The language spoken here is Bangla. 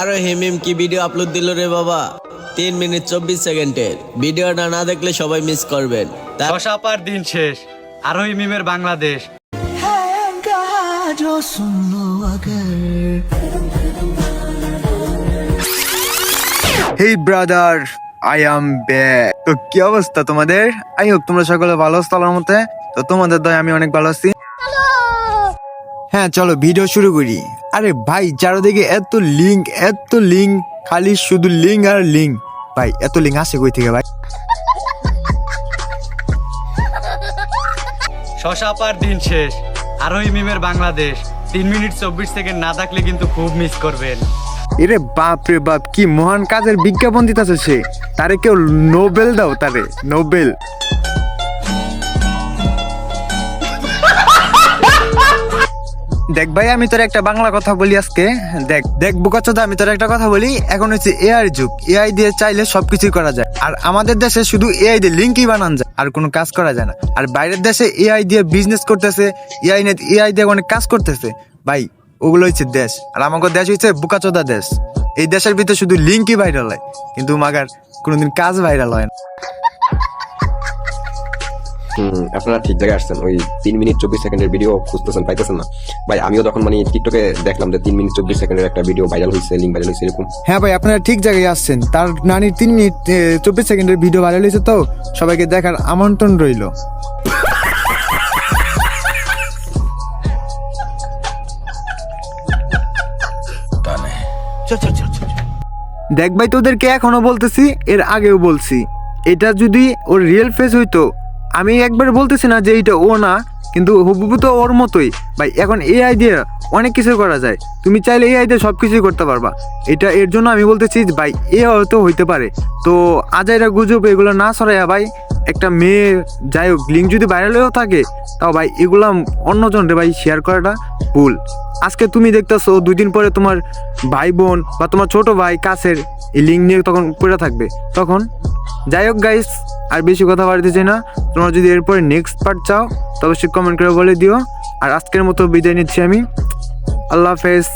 আরে হিমিম কি ভিডিও আপলোড দিল রে বাবা? তিন মিনিট চব্বিশ সেকেন্ডের ভিডিওটা না দেখলে সবাই মিস করবেন। দশা পার দিন শেষ। আরও মিমের Bangladesh. Hey brother I am back তো কি অবস্থা তোমাদের? আই হোপ তোমরা সকলে ভালো আছো তালার মতে। তো তোমাদের দয় আমি অনেক ভালো আছি। হ্যাঁ চলো ভিডিও শুরু করি। আরে ভাই চারদিকে এত লিঙ্ক এত লিঙ্ক খালি শুধু লিঙ্ক আর লিঙ্ক ভাই এত লিঙ্ক আসে কই থেকে ভাই? শশা পার দিন শেষ আরোহী মিমের বাংলাদেশ। তিন মিনিট চব্বিশ সেকেন্ড না থাকলে কিন্তু খুব মিস করবেন। এরে বাপ রে বাপ কি মহান কাজের বিজ্ঞাপন দিতেছে সে। তারে কেউ নোবেল দাও তারে নোবেল দেখ ভাই, আমি তোর একটা বাংলা কথা বলি আজকে। দেখ দেখ বোকাচোদা আমি তোর একটা কথা বলি। এখন হচ্ছে এআই যুগ। এআই দিয়ে চাইলে সবকিছুই করা যায়। আর আমাদের দেশে শুধু এআই দিয়ে লিঙ্কই বানান যায়। আর কোনো কাজ করা যায় না। আর বাইরের দেশে এআই দিয়ে বিজনেস করতেছে। এআই নেট এআই দিয়ে অনেক কাজ করতেছে। ভাই, ওগুলো হচ্ছে দেশ। আর আমাকে দেশ হচ্ছে বুকাচোদা দেশ। এই দেশের ভিতরে শুধু লিঙ্কই ভাইরাল হয়। কিন্তু মাগার কোনোদিন কাজ ভাইরাল হয় না। আপনারা ঠিক জায়গায় আসছেন। ওই তিন মিনিট চব্বিশ সেকেন্ডের ভিডিও খুঁজতেছেন পাইতেছেন না। ভাই আমিও তখন মানে টিকটকে দেখলাম যে তিন মিনিট চব্বিশ সেকেন্ডের একটা ভিডিও ভাইরাল হয়েছে লিঙ্ক ভাইরাল হয়েছে এরকম। হ্যাঁ ভাই আপনারা ঠিক জায়গায় আসছেন। তার নানির তিন মিনিট চব্বিশ সেকেন্ডের ভিডিও ভাইরাল হয়েছে তো সবাইকে দেখার আমন্ত্রণ রইল। দেখ ভাই তোদেরকে এখনও বলতেছি এর আগেও বলছি। এটা যদি ওর রিয়েল ফেস হইতো আমি একবার বলতেছি না যে এইটা ও না, কিন্তু হুবহু তো ওর মতোই। ভাই, এখন এআই দিয়ে অনেক কিছু করা যায়। তুমি চাইলে এআই দিয়ে সব কিছুই করতে পারবা। এটা এর জন্য আমি বলতেছি ভাই, এ হয়তো হইতে পারে। তো আজাইরা গুজব এগুলো না সরাইয়া ভাই, একটা মেয়ে যাই হোক লিঙ্ক যদি ভাইরাল হয়েও থাকে, তাও ভাই, এগুলা অন্যজনরে ভাই শেয়ার করাটা ভুল। আজকে তুমি দেখতেছো দুই দিন পরে তোমার ভাই বোন বা তোমার ছোট ভাই, কাছের, এই লিঙ্ক নিয়ে তখন পড়ে থাকবে। তখন যাই হোক গাইস আর বেশি কথা বাড়িতে চাই না। তোমরা যদি এরপরে নেক্সট পার্ট চাও তবে সে কমেন্ট করে বলে দিও। আর আজকের মতো বিদায় নিচ্ছি আমি। আল্লাহ হাফেজ।